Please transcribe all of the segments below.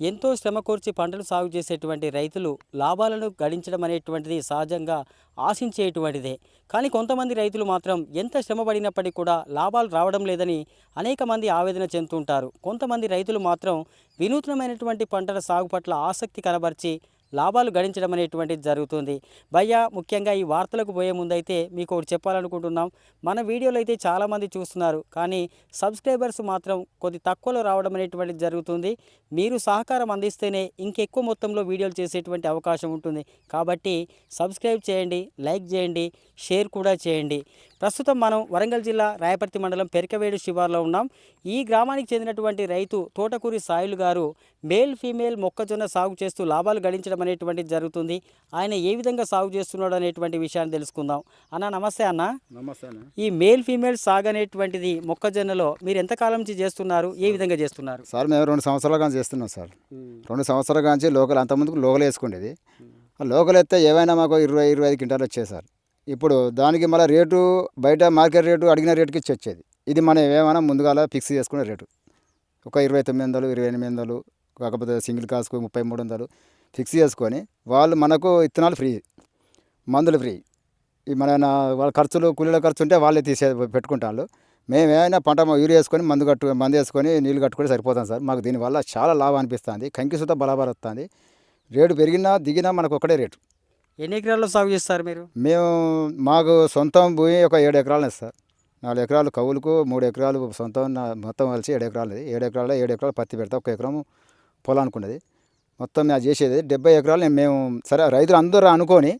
ఎంతో శ్రమ కోర్చి పంటలు సాగు చేసేటువంటి రైతులు లాభాలను గడించడం అనేటువంటిది సహజంగా ఆశించేటువంటిదే. కానీ కొంతమంది రైతులు మాత్రం ఎంత శ్రమ పడినప్పటికీ కూడా లాభాలు రావడం లేదని అనేక మంది ఆవేదన చెందుతుంటారు. కొంతమంది రైతులు మాత్రం వినూత్నమైనటువంటి పంటల సాగు పట్ల ఆసక్తి కనబరిచి లాభాలు గడించడం అనేటువంటిది జరుగుతుంది. భయ్య ముఖ్యంగా ఈ వార్తలకు పోయే ముందైతే మీకు ఒకటి చెప్పాలనుకుంటున్నాం. మన వీడియోలు అయితే చాలామంది చూస్తున్నారు. కానీ సబ్స్క్రైబర్స్ మాత్రం కొద్ది తక్కువలో రావడం అనేటువంటిది జరుగుతుంది. మీరు సహకారం అందిస్తేనే ఇంకెక్కువ మొత్తంలో వీడియోలు చేసేటువంటి అవకాశం ఉంటుంది. కాబట్టి సబ్స్క్రైబ్ చేయండి లైక్ చేయండి షేర్ కూడా చేయండి. ప్రస్తుతం మనం వరంగల్ జిల్లా రాయపర్తి మండలం పెరకవేడు శివార్లో ఉన్నాం. ఈ గ్రామానికి చెందినటువంటి రైతు తోటకూరి సాయిలు గారు మేల్ ఫీమేల్ మొక్కజొన్న సాగు చేస్తూ లాభాలు గడించడం అనేటువంటిది జరుగుతుంది. ఆయన ఏ విధంగా సాగు చేస్తున్నాడు అనేటువంటి విషయాన్ని తెలుసుకుందాం. అన్న నమస్తే అన్న. నమస్తే అన్న. ఈ మేల్ ఫీమేల్ సాగు అనేటువంటిది మొక్కజొన్నలో మీరు ఎంతకాలం నుంచి చేస్తున్నారు? ఏ విధంగా చేస్తున్నారు? సార్ మేము రెండు సంవత్సరాల చేస్తున్నాం సార్. రెండు సంవత్సరాల కానీ లోకల్ అంతకుముందుకు లోకల్ వేసుకునేది లోకల్ ఎత్తే ఏవైనా మాకు ఇరవై ఇరవై ఐదు క్వింటాలు వచ్చేది సార్. ఇప్పుడు దానికి మళ్ళీ రేటు బయట మార్కెట్ రేటు అడిగిన రేటుకి ఇచ్చి వచ్చేది. ఇది మనం ఏమైనా ముందుగాల ఫిక్స్ చేసుకునే రేటు. ఒక ఇరవై తొమ్మిది వందలు ఇరవై ఎనిమిది వందలు కాకపోతే సింగిల్ కాసుకు ముప్పై మూడు వందలు. ఫిక్స్ చేసుకొని వాళ్ళు మనకు ఇత్తనాలు ఫ్రీ మందులు ఫ్రీ. ఈ మన వాళ్ళ ఖర్చులు కూలీల ఖర్చు ఉంటే వాళ్ళే తీసే పెట్టుకుంటాను మేము ఏమైనా పంట యూరియా వేసుకొని మందు కట్టు మందు వేసుకొని నీళ్ళు కట్టుకొని సరిపోతాం సార్. మాకు దీనివల్ల చాలా లాభం అనిపిస్తుంది. కంకి సుత బరాబర్ వస్తుంది. రేటు పెరిగినా దిగినా మనకు ఒకటే రేటు. ఎన్ని ఎకరాల్లో సాగు చేస్తారు మీరు? మేము మాకు సొంతం భూమి ఒక ఏడు ఎకరాలు సార్. నాలుగు ఎకరాలు కవులకు మూడు ఎకరాలు సొంతం మొత్తం కలిసి ఏడు ఎకరాలు ఏడు ఎకరాల్లో ఏడు ఎకరాలు పత్తి పెడతా. ఒక ఎకరం పొలానికి ఉన్నది. మొత్తం అది చేసేది. డెబ్బై ఎకరాలు నేను మేము సరే రైతులు అందరూ అనుకొని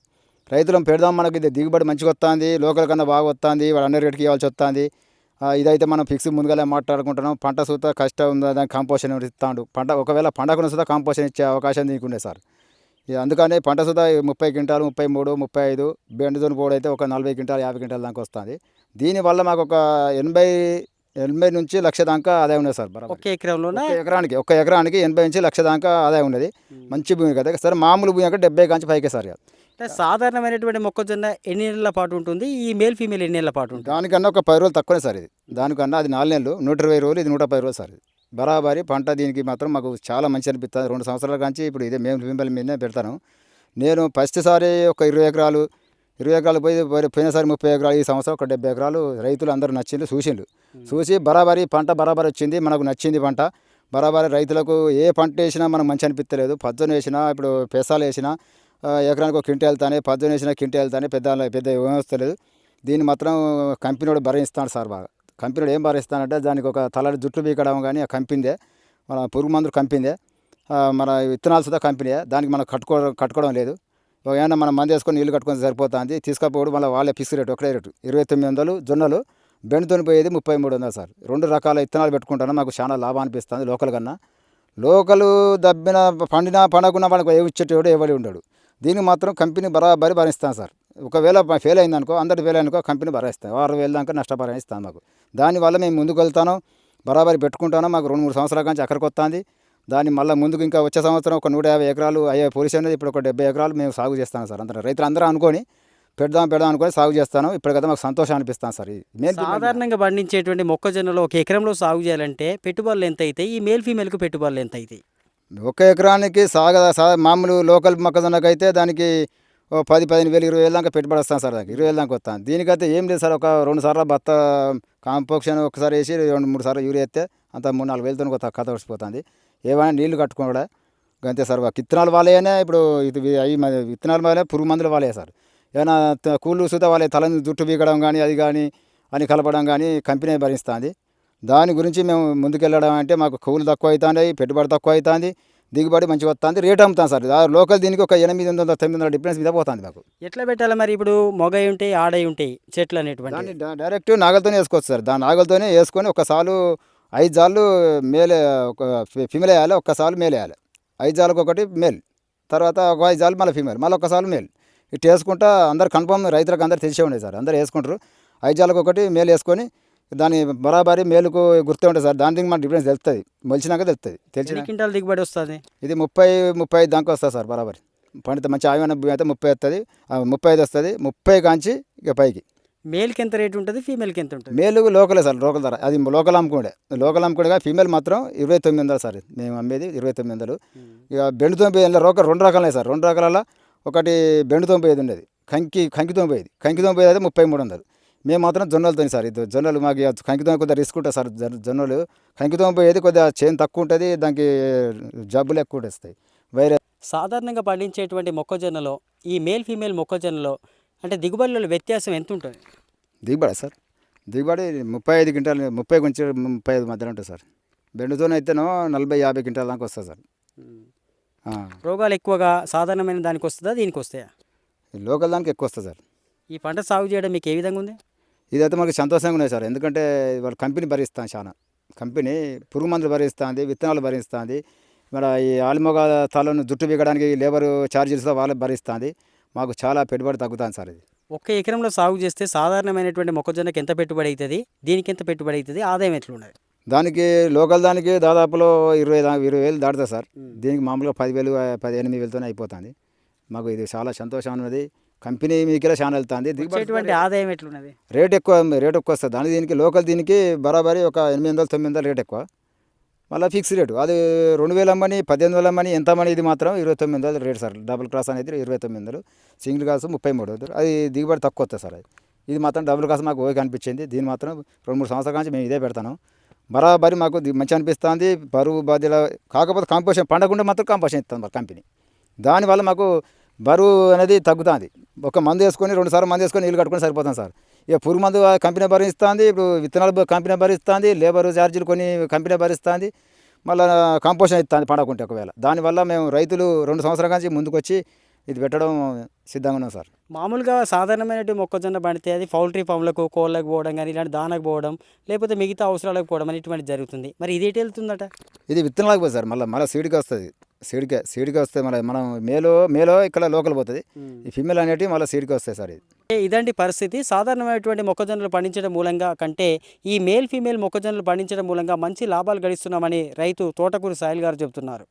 రైతులను పెడదాం మనకి ఇది దిగుబడి మంచిగా వస్తుంది లోకల్ కన్నా బాగా వస్తుంది వాడు అన్ని రేటుకి ఇవ్వాల్సి వస్తుంది. ఇదైతే మనం ఫిక్స్ ముందుగానే మాట్లాడుకుంటున్నాం. పంట సూత కష్టం ఉందా దానికి కాంపోషన్ ఇస్తాడు? పంట ఒకవేళ పంటకు సుతా కాంపోషన్ ఇచ్చే అవకాశం దీనికి ఉండే సార్. ఇది అందుకని పంట సుతా ముప్పై క్వింటాలు ముప్పై మూడు ముప్పై ఐదు బెండుతోని కూడా అయితే ఒక నలభై క్వింటాలు యాభై క్వింటాలు దాకా వస్తుంది. దీనివల్ల మాకు ఒక ఎనభై ఎనభై నుంచి లక్ష దాకా ఆదాయం ఉన్నది సార్ బరాబర్. ఒకే ఎకరంలోనా? ఎకరానికి ఒక ఎకరానికి ఎనభై నుంచి లక్ష దాకా ఆదాయం ఉన్నది మంచి భూమి కదా సరే మామూలు భూమి అంటే డెబ్బై కాంచి పైకే సార్ సాధారణమైనటువంటి మొక్కజొన్న ఎన్ని నెలల పాటు ఉంటుంది? ఈ మేల్ ఫీమేల్ ఎన్ని నెలల పాటు ఉంటుంది? దానికన్నా ఒక పది రోజులు తక్కువనే సార్ ఇది. దానికన్నా అది నాలుగు నెలలు నూట ఇరవై రోజులు ఇది నూట పది రోజులు సార్ ఇది. బరాబరి పంట దీనికి మాత్రం మాకు చాలా మంచి అనిపిస్తుంది. రెండు సంవత్సరాల నుంచి ఇప్పుడు ఇదే మేము పింబల్ మీదనే పెడతాను. నేను ఫస్ట్ సారి ఒక ఇరవై ఎకరాలు ఇరవై ఎకరాలు పోయి పోయి- పోయినసారి ముప్పై ఎకరాలు ఈ సంవత్సరం ఒక డెబ్బై ఎకరాలు రైతులు అందరూ నచ్చిండ్రు చూసిండ్రు. చూసి బరాబరి పంట బరాబరి వచ్చింది మనకు నచ్చింది పంట. బరాబరి రైతులకు ఏ పంట వేసినా మనకు మంచి అనిపించలేదు పచ్చని వేసినా ఇప్పుడు పెసాలు వేసినా ఎకరానికి ఒక కింటి వెళ్తానే పచ్చని వేసినా కింటి వెళ్తానే పెద్ద పెద్ద ఏం వస్తలేదు దీన్ని మాత్రం కంపెనీ వాడు భరిస్తాడు సార్ బాగా. కంపెనీ ఏం భరిస్తానంటే దానికి ఒక తలడి జుట్లు బీకడం కానీ ఆ కంపిందే మన పురుగు మందులు కంపిందే మన విత్తనాలు సుధా కంపెనీ దానికి మనం కట్టుకో కట్టుకోవడం లేదు. ఏమైనా మనం మంది వేసుకొని నీళ్ళు కట్టుకొని సరిపోతుంది తీసుకపోవడం మళ్ళీ వాళ్ళే ఫిక్స్ రేటు ఒకటే రేటు. ఇరవై తొమ్మిది వందలు జొన్నలు బెండుతోని పోయేది ముప్పై మూడు వందలు సార్. రెండు రకాల విత్తనాలు పెట్టుకుంటాను మాకు చాలా లాభం అనిపిస్తుంది లోకల్ కన్నా. లోకలు దబ్బిన పండిన పండకున్నా వాళ్ళకి ఏ ఇచ్చేటోడు ఎవడి ఉండడు. దీనికి మాత్రం కంపెనీ బరాబరి భరిస్తాను సార్. ఒకవేళ ఫెయిల్ అయిందనుకో అందరి ఫెయిల్ అయినకో కంపెనీ భరిస్తాను ఆరు వేల దాకా నష్టపరిస్తాను మాకు. దానివల్ల మేము ముందుకు వెళ్తాను బరాబరి పెట్టుకుంటాను మాకు రెండు మూడు సంవత్సరాల నుంచి అక్కడికి వస్తుంది. దాన్ని మళ్ళీ ముందుకు ఇంకా వచ్చే సంవత్సరం ఒక నూట యాభై ఎకరాలు అయ్యే పొజిషన్ అనేది ఇప్పుడు ఒక డెబ్బై ఎకరాలు మేము సాగు చేస్తాను సార్ అందరూ. రైతులు అందరూ అనుకొని పెడదాం పెడదాం అనుకొని సాగు చేస్తాను. ఇప్పటికైతే మాకు సంతోషం అనిపిస్తాను సార్. ఇది సాధారణంగా పండించేటువంటి మొక్కజొన్నలో ఒక ఎకరంలో సాగు చేయాలంటే పెట్టుబడులు ఎంత అవుతాయి ఈ మేల్ ఫీమేల్కి పెట్టుబడులు ఎంత అవుతాయి ఒక ఎకరానికి సాగ మామూలు లోకల్ మొక్కజొన్నకైతే దానికి ఓ పది పదిహేను వేలు ఇరవై వేలు దాకా పెట్టుబడి వస్తాను సార్ దానికి. ఇరవై వేలు దాకా వస్తాను దీనికైతే ఏం లేదు సార్. ఒక రెండు సార్లు బత్త కాంపోక్షన్ ఒకసారి వేసి రెండు మూడు సార్లు యూరియా ఎత్తే అంత మూడు నాలుగు వేలతో కథ వచ్చిపోతుంది ఏమైనా నీళ్ళు కట్టుకోవడా అంతే సార్. విత్తనాలు వాళ్ళేనే ఇప్పుడు ఇది అవి విత్తనాలు వాళ్ళే పురుగు మందులు వాళ్ళే సార్. ఏమైనా కూళ్ళు సుతా వాళ్ళే తలని జుట్టు బీకడం కానీ అది కానీ అని కలపడం కానీ కంపెనీ భరిస్తుంది. దాని గురించి మేము ముందుకెళ్ళడం అంటే మాకు కూలు తక్కువ అవుతుంది పెట్టుబడి తక్కువ అవుతుంది దిగుబడి మంచిగా వస్తుంది రేట్ అమ్ముతాం సార్. లోకల్ దీనికి ఒక ఎనిమిది వందల తొమ్మిది వందల డిఫరెన్స్ మీద పోతుంది మాకు. ఎట్లా పెట్టాలి మరి ఇప్పుడు? మొగై ఉంటాయి ఆడై ఉంటాయి చెట్లు అనేటువంటి డైరెక్ట్ నాగలతోనే వేసుకోవచ్చు సార్. దాని నాగలతోనే వేసుకొని ఒకసారి ఐదు జాళ్ళు మేలే ఒక ఫిమేల్ వేయాలి ఒక్కసారి మేల్ వేయాలి. ఐదు జాలకు ఒకటి మేల్ తర్వాత ఒక ఐదు జాలు మళ్ళీ ఫిమేల్ మళ్ళీ ఒక్కసారి మేల్ ఇటు వేసుకుంటా అందరు కన్ఫర్మ్ రైతులకు అందరు తెలిసే ఉండేది సార్. అందరు వేసుకుంటారు. ఐదు జాలకు ఒకటి మేల్ వేసుకొని దాని బరాబరి మేలుకు గుర్తే ఉంటుంది సార్. దాని మన డిఫరెన్స్ తెలుస్తుంది మొలిచినాక తెలుస్తుంది తెలిసిన క్వింటాల్ దిగుబడి వస్తుంది? ఇది ముప్పై ముప్పై ఐదు దాకా వస్తుంది సార్ బరాబరి. పండితే మంచి ఆవిన భూమి అయితే ముప్పై వస్తుంది. ముప్పై ఐదు వస్తుంది. ముప్పై కాంచి ఇక పైకి. మేల్కి ఎంత రేట్ ఉంటుంది? ఫీమేల్కి ఎంత ఉంటుంది? మేలు లోకలే సార్ లోకల్ ధర. అది లోకల్ అమ్ముకుండే లోకల్ అమ్ముకుండేగా ఫీమేల్ మాత్రం ఇరవై తొమ్మిది వందలు సార్. మేము అమ్మేది ఇరవై తొమ్మిది వందలు. ఇక బెండు తొంభై రోక రెండు రకాలే సార్. రెండు రకాల ఒకటి బెండు తొంభై ఐదు ఉండేది? కంకి కంకి తొంభై ఐదు కంకి తొంభై ఐదు ముప్పై మూడు వందలు. మేము మాత్రం జొన్నలతో సార్. ఇది జొన్నలు మాకు కంకి తొంభై కొద్దిగా రిస్క్ ఉంటుంది సార్. జొన్న- జొన్నలు. కంకి తొంభై ఐదు కొద్దిగా చేను తక్కువ ఉంటుంది దానికి జబ్బులు ఎక్కువ వస్తాయి వైరస్ సాధారణంగా పండించేటువంటి మొక్కజొన్నలో ఈ మేల్ ఫీమేల్ మొక్కజొన్నలో అంటే దిగుబడిలో వ్యత్యాసం ఎంత ఉంటుంది దిగుబడి సార్? దిగుబడి ముప్పై ఐదు క్వింటాలు ముప్పై కొంచెం ముప్పై ఐదు మధ్యలో ఉంటుంది సార్. బెండుతో అయితేనో నలభై యాభై క్వింటాల దాకా వస్తుంది సార్. రోగాలు ఎక్కువగా సాధారణమైన దానికి వస్తుందా దీనికి వస్తాయా? లోకల్ దానికి ఎక్కువ వస్తుంది సార్. ఈ పంట సాగు చేయడం మీకు ఏ విధంగా ఉంది? ఇదైతే మనకి సంతోషంగా ఉన్నాయి సార్. ఎందుకంటే వాళ్ళ కంపెనీ భరిస్తాను చాలా. కంపెనీ పురుగు మందులు భరిస్తుంది విత్తనాలు భరిస్తుంది. మన ఈ ఆలిమొగ తలను జుట్టు బిగడానికి లేబర్ ఛార్జీలతో వాళ్ళు భరిస్తుంది. మాకు చాలా పెట్టుబడి తగ్గుతుంది సార్ ఇది. ఒక్క ఎకరంలో సాగు చేస్తే సాధారణమైనటువంటి మొక్కజొన్నకి ఎంత పెట్టుబడి అవుతుంది? దీనికి ఎంత పెట్టుబడి అవుతుంది? ఆదాయం ఎట్లున్నది దానికి లోకల్ దానికి దాదాపులో ఇరవై ఇరవై వేలు దాటుతుంది సార్. దీనికి మామూలుగా పదివేలు పది ఎనిమిది వేలతోనే అయిపోతుంది. మాకు ఇది చాలా సంతోషం ఉన్నది కంపెనీ మీకే చాలా వెళ్తుంది? దిగుబడి వచ్చేటువంటి ఆదాయం ఎట్లున్నది? రేట్ ఎక్కువ రేట్ ఎక్కువ వస్తుంది. దాని దీనికి లోకల్ దీనికి బరాబరి ఒక ఎనిమిది వందలు తొమ్మిది వందలు రేట్ ఎక్కువ. మళ్ళీ ఫిక్స్ రేటు అది రెండు వేల అమ్మని పద్దెనిమిది వేల అమ్మని ఎంత మనీ ఇది మాత్రం ఇరవై తొమ్మిది వందలు రేటు సార్. డబుల్ క్రాస్ అనేది ఇరవై తొమ్మిది వందలు. సింగిల్ క్రాస్ ముప్పై మూడు వందలు. అది దిగుబడి తక్కువ వస్తుంది సార్ అది. ఇది మాత్రం డబుల్ క్రాస్ మాకు ఓకే అనిపించింది. దీని మాత్రం రెండు మూడు సంవత్సరాల నుంచి మేము ఇదే పెడతాను. బరాబరి మాకు మంచి అనిపిస్తుంది. బరువు బాధ్యత కాకపోతే కాంపోషన్ పండకుండా మాత్రం కాంపోషన్ ఇస్తుంది మరి కంపెనీ దానివల్ల మాకు బరువు అనేది తగ్గుతుంది. ఒక మందు వేసుకొని రెండు సార్లు మందు వేసుకొని నీళ్ళు కట్టుకొని సరిపోతుంది సార్. ఇక పురుగు మందు కంపెనీ భరిస్తుంది ఇప్పుడు విత్తనాలు కంపెనీ భరిస్తుంది లేబర్ ఛార్జీలు కొన్ని కంపెనీ భరిస్తుంది మళ్ళీ కాంపోజిషన్ ఇస్తుంది పండకుంటే ఒకవేళ. దానివల్ల మేము రైతులు రెండు సంవత్సరాల నుంచి ముందుకు వచ్చి ఇది పెట్టడం సిద్ధంగా ఉన్నాం సార్. మామూలుగా సాధారణమైనటువంటి మొక్కజొన్న పండితే అది పౌల్ట్రీ ఫామ్లకు కోళ్ళకు పోవడం కానీ ఇలాంటి దానకు పోవడం లేకపోతే మిగతా అవసరాలకు పోవడం అని ఇటువంటి జరుగుతుంది. మరి ఇది ఎటు వెళ్తుందట? ఇది విత్తనాలకు పోతుంది సార్ మళ్ళీ మళ్ళీ సీడ్కి వస్తుంది. సీడ్కే సీడ్కి వస్తే మళ్ళీ మనం మేలో మేలో ఇక్కడ లోకల్ పోతుంది. ఈ ఫిమేల్ అనేటివి మళ్ళీ సీడ్కి వస్తాయి సార్ ఇది. ఇదండి ఇదంటి పరిస్థితి. సాధారణమైనటువంటి మొక్కజొన్నలు పండించడం మూలంగా కంటే ఈ మేల్ ఫీమేల్ మొక్కజొన్నలు పండించడం మూలంగా మంచి లాభాలు గడిస్తున్నామని రైతు తోటకూరు సాయిల్ గారు చెబుతున్నారు.